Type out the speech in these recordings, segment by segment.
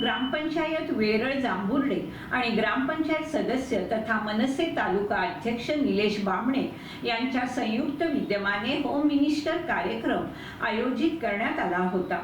ग्रामपंचायत वेरळ जांभुर्डे आणि ग्रामपंचायत सदस्य तथा मनसे तालुका अध्यक्ष निलेश बामणे यांच्या संयुक्त विद्यमाने होम मिनिस्टर कार्यक्रम आयोजित करण्यात आला होता.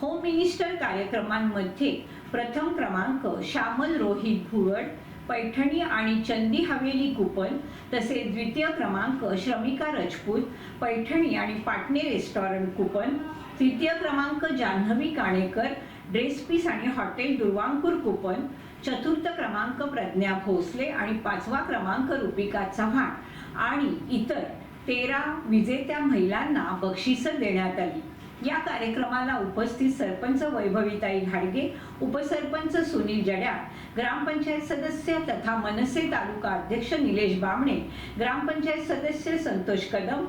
होम मिनिस्टर कार्यक्रमांमध्ये प्रथम क्रमांक श्यामल रोहित भुवड पैठणी आणि चंदी हवेली कुपन तसेच द्वितीय क्रमांक श्रमिका राजपूत पैठणी आणि पाटणे रेस्टॉरंट कुपन तृतीय क्रमांक जान्हवी काणेकर ड्रेस पीस आणि हॉटेल दुर्वांकूर कुपन चतुर्थ क्रमांक प्रज्ञा भोसले आणि पाचवा क्रमांक रुपिका चव्हाण आणि इतर तेरा विजेत्या महिलांना बक्षिसं देण्यात आली. या कार्यक्रमाला उपस्थित सरपंच वैभवीताई घाडगे उपसरपंच सुनील जड्याळ ग्रामपंचायत सदस्य तथा मनसे तालुका अध्यक्ष निलेश बामणे ग्रामपंचायत सदस्य संतोष कदम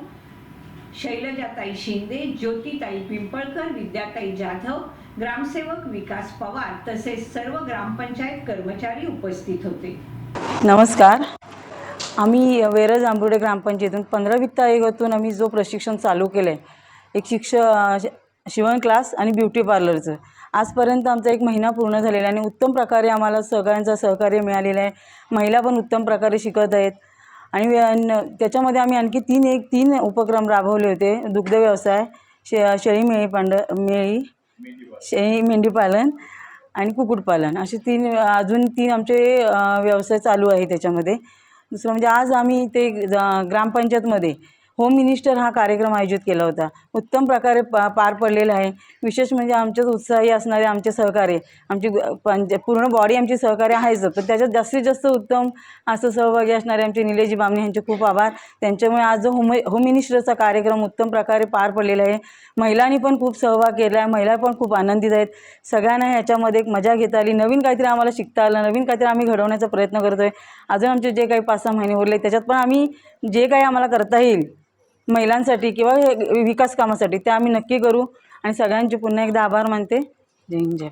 शैलजाताई शिंदे ज्योतिताई पिंपळकर विद्याताई जाधव ग्रामसेवक विकास पवार तसेच सर्व ग्रामपंचायत कर्मचारी उपस्थित होते. नमस्कार. आम्ही वेरळ जांभुडे ग्रामपंचायतून पंधरा वित्त आयोगातून आम्ही जो प्रशिक्षण चालू केलं आहे एक शिक्ष शिवण क्लास आणि ब्युटी पार्लरचं. आजपर्यंत आमचा एक महिना पूर्ण झालेला आहे आणि उत्तम प्रकारे आम्हाला सगळ्यांचं सहकार्य मिळालेलं आहे. महिला पण उत्तम प्रकारे शिकत आहेत. आणि त्याच्यामध्ये आम्ही आणखी तीन एक तीन उपक्रम राबवले होते. दुग्ध व्यवसाय शे शेळी मेळी पांड मेळी शेळी मेंढीपालन आणि कुक्कुटपालन. असे तीन अजून तीन आमचे व्यवसाय चालू आहे त्याच्यामध्ये. दुसरं म्हणजे आज आम्ही ते ग्रामपंचायतमध्ये होम मिनिस्टर हा कार्यक्रम आयोजित केला होता. उत्तम प्रकारे पा पार पडलेला आहे. विशेष म्हणजे आमच्याच उत्साही असणारे आमचे सहकार्य आमची पंच पूर्ण बॉडी आमची सहकार्य आहेच. पण त्याच्यात जास्तीत जास्त उत्तम असं सहभागी असणारे आमचे निलेजी बामणे यांचे खूप आभार. त्यांच्यामुळे आज जो होम होम मिनिस्टरचा कार्यक्रम उत्तम प्रकारे पार पडलेला आहे. महिलांनी पण खूप सहभाग केला आहे महिला पण खूप आनंदित आहेत. सगळ्यांना ह्याच्यामध्ये एक मजा घेता आली. नवीन काहीतरी आम्हाला शिकता आलं. नवीन काहीतरी आम्ही घडवण्याचा प्रयत्न करतो आहे अजून आमचे जे काही पाच सहा महिने उरले त्याच्यात पण आम्ही जे काही आम्हाला करता येईल महिलांसाठी किंवा हे विकास कामासाठी ते आम्ही नक्की करू. आणि सगळ्यांचे पुन्हा एकदा आभार मानते. जय जय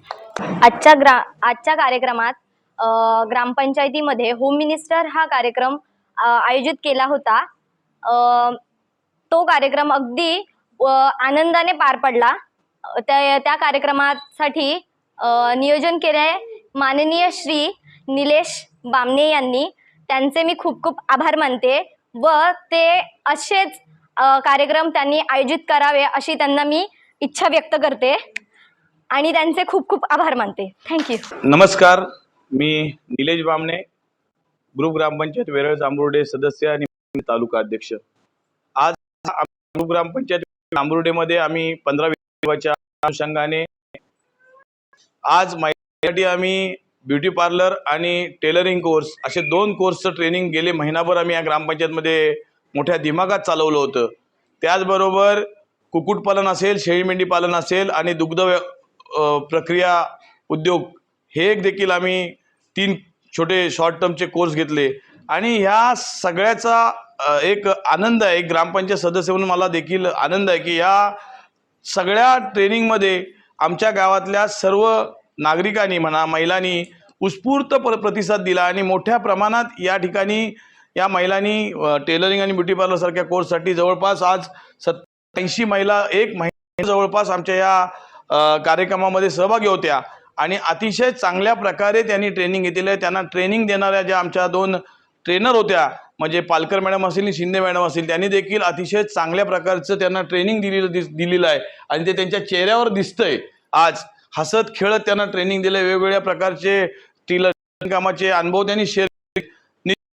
आजच्या ग्रा आजच्या कार्यक्रमात ग्रामपंचायतीमध्ये होम मिनिस्टर हा कार्यक्रम आयोजित केला होता. तो कार्यक्रम अगदी आनंदाने पार पडला. त्या त्या कार्यक्रमासाठी नियोजन केले माननीय श्री निलेश बामणे यांनी. त्यांचे मी खूप खूप आभार मानते व ते असेच कार्यक्रम त्यांनी आयोजित करावे अशी त्यांना मी इच्छा व्यक्त करते. आणि त्यांचे खूप खूप आभार मानते. थँक्यू नमस्कार. मी निलेश बामणे ग्रुप ग्रामपंचायत वेरळ जांभुर्डे सदस्य आणि तालुका अध्यक्ष. आज ग्रुप ग्रामपंचायत जांभुर्डेमध्ये आम्ही पंधरा विभागाच्या अनुषंगाने आज महिलांसाठी आम्ही ब्युटी पार्लर आणि टेलरिंग कोर्स असे दोन कोर्सचं ट्रेनिंग गेले महिनाभर आम्ही या ग्रामपंचायतमध्ये मोठ्या दिमागात चालवलं होतं. त्याचबरोबर कुक्कुटपालन असेल शेळी मेंढी पालन असेल आणि दुग्ध व्य प्रक्रिया उद्योग हे एक देखील आम्ही तीन छोटे शॉर्ट टर्मचे कोर्स घेतले. आणि ह्या सगळ्याचा एक आनंद आहे एक ग्रामपंचायत सदस्य म्हणून मला देखील आनंद आहे की या सगळ्या ट्रेनिंगमध्ये आमच्या गावातल्या सर्व नागरिकांनी म्हणा महिलांनी उत्स्फूर्त प्र प्रतिसाद दिला आणि मोठ्या प्रमाणात या ठिकाणी या महिलांनी टेलरिंग आणि ब्युटी पार्लरसारख्या कोर्ससाठी जवळपास आज सत्याऐंशी महिला एक महिना जवळपास आमच्या या कार्यक्रमामध्ये सहभागी होत्या. आणि अतिशय चांगल्या प्रकारे त्यांनी ट्रेनिंग घेतलेलं आहे. त्यांना ट्रेनिंग देणाऱ्या ज्या आमच्या दोन ट्रेनर होत्या म्हणजे पालकर मॅडम असतील आणि शिंदे मॅडम असतील त्यांनी देखील अतिशय चांगल्या प्रकारचं त्यांना ट्रेनिंग दिलेलं दिस दिलेलं आहे. आणि ते त्यांच्या चेहऱ्यावर दिसतंय. आज हसत खेळत त्यांना ट्रेनिंग दिलं वेगवेगळ्या प्रकारचे टिलर कामाचे अनुभव त्यांनी शेअर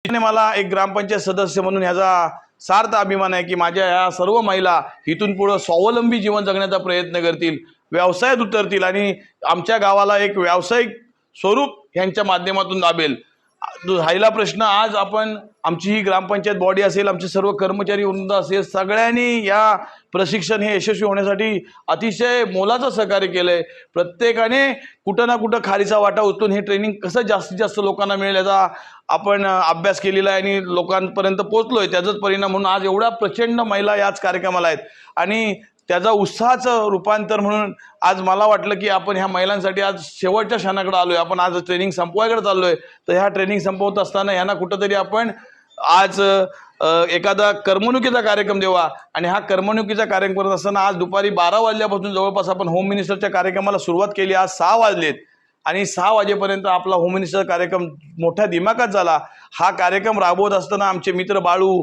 मला एक ग्रामपंचायत सदस्य म्हणून ह्याचा सार्थ अभिमान आहे की माझ्या या सर्व महिला इथून पुढं स्वावलंबी जीवन जगण्याचा प्रयत्न करतील व्यवसायात उतरतील आणि आमच्या गावाला एक व्यावसायिक स्वरूप ह्यांच्या माध्यमातून लाभेल. राहिला प्रश्न आज आपण आमची ही ग्रामपंचायत बॉडी असेल आमचे सर्व कर्मचारी वृंद असेल सगळ्यांनी या प्रशिक्षण हे यशस्वी होण्यासाठी अतिशय मोलाचं सहकार्य केलं आहे प्रत्येकाने कुठं ना कुठं खारीचा वाटा उचलून हे ट्रेनिंग कसं जास्तीत जास्त लोकांना मिळेल याचा आपण अभ्यास केलेला आहे आणि लोकांपर्यंत पोचलो आहे त्याचाच परिणाम म्हणून आज एवढ्या प्रचंड महिला याच कार्यक्रमाला आहेत. आणि त्याचा उत्साहाचं रूपांतर म्हणून आज मला वाटलं की आपण ह्या महिलांसाठी आज शेवटच्या क्षणाकडे आलो आहे आपण आज ट्रेनिंग संपवायकडे चाललो आहे तर ह्या ट्रेनिंग संपवत असताना ह्यांना कुठंतरी आपण आज एखादा करमणुकीचा कार्यक्रम देवा. आणि हा करमणुकीचा कार्यक्रम करत असताना आज दुपारी बारा वाजल्यापासून जवळपास आपण होम मिनिस्टरच्या कार्यक्रमाला सुरुवात केली. आज सहा वाजलेत. आणि सहा वाजेपर्यंत आपला होम मिनिस्टर कार्यक्रम मोठ्या दिमाकात झाला. हा कार्यक्रम राबवत असताना आमचे मित्र बाळू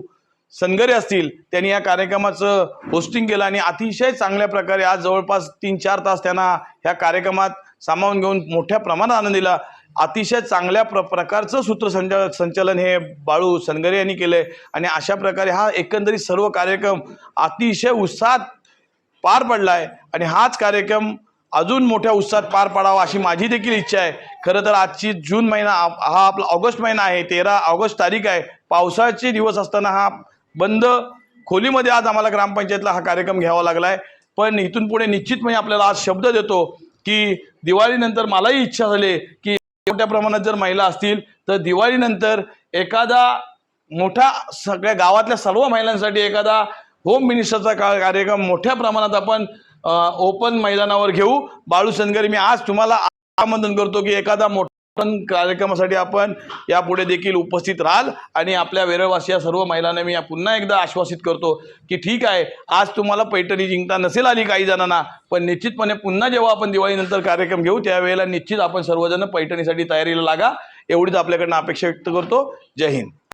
सनगरे असतील त्यांनी या कार्यक्रमाचं होस्टिंग केलं आणि अतिशय चांगल्या प्रकारे आज जवळपास तीन चार तास त्यांना ह्या कार्यक्रमात सामावून घेऊन मोठ्या प्रमाणात आनंद दिला. अतिशय चांगल्या प्र प्रकारचं सूत्रसंचा संचालन हे बाळू सनगरे यांनी केलं आहे आणि अशा प्रकारे हा एकंदरीत सर्व कार्यक्रम अतिशय उत्साहात पार पडला आहे आणि हाच कार्यक्रम अजून मोठ्या उत्साहात पार पाडावा अशी माझी देखील इच्छा आहे. खरं तर आजची जून महिना हा आपला ऑगस्ट महिना आहे तेरा ऑगस्ट तारीख आहे. पावसाळ्याचे दिवस असताना हा बंद. खोलीमध्ये आज आम्हाला ग्रामपंचायतला हा कार्यक्रम घ्यावा लागला आहे पण इथून पुढे निश्चितपणे म्हणजे आपल्याला आज शब्द देतो की दिवाळीनंतर मलाही इच्छा झाली की मोठ्या प्रमाणात जर महिला असतील तर दिवाळीनंतर एखादा मोठा सगळ्या गावातल्या सर्व महिलांसाठी एखादा होम मिनिस्टरचा का कार्यक्रम मोठ्या प्रमाणात आपण ओपन मैदानावर घेऊ. बाळू सनगरी मी आज तुम्हाला आमंत्रण करतो की एखादा मोठा पण कार्यक्रमासाठी आपण यापुढे देखील उपस्थित राहाल आणि आपल्या वेरळवासी या सर्व महिलांना मी पुन्हा एकदा आश्वासित करतो की ठीक आहे आज तुम्हाला पैठणी जिंकता नसेल आली काही जणांना पण निश्चितपणे पुन्हा जेव्हा आपण दिवाळीनंतर कार्यक्रम घेऊ त्यावेळेला निश्चित आपण सर्वजण पैठणीसाठी तयारीला लागा. एवढीच आपल्याकडनं अपेक्षा व्यक्त करतो. जय हिंद.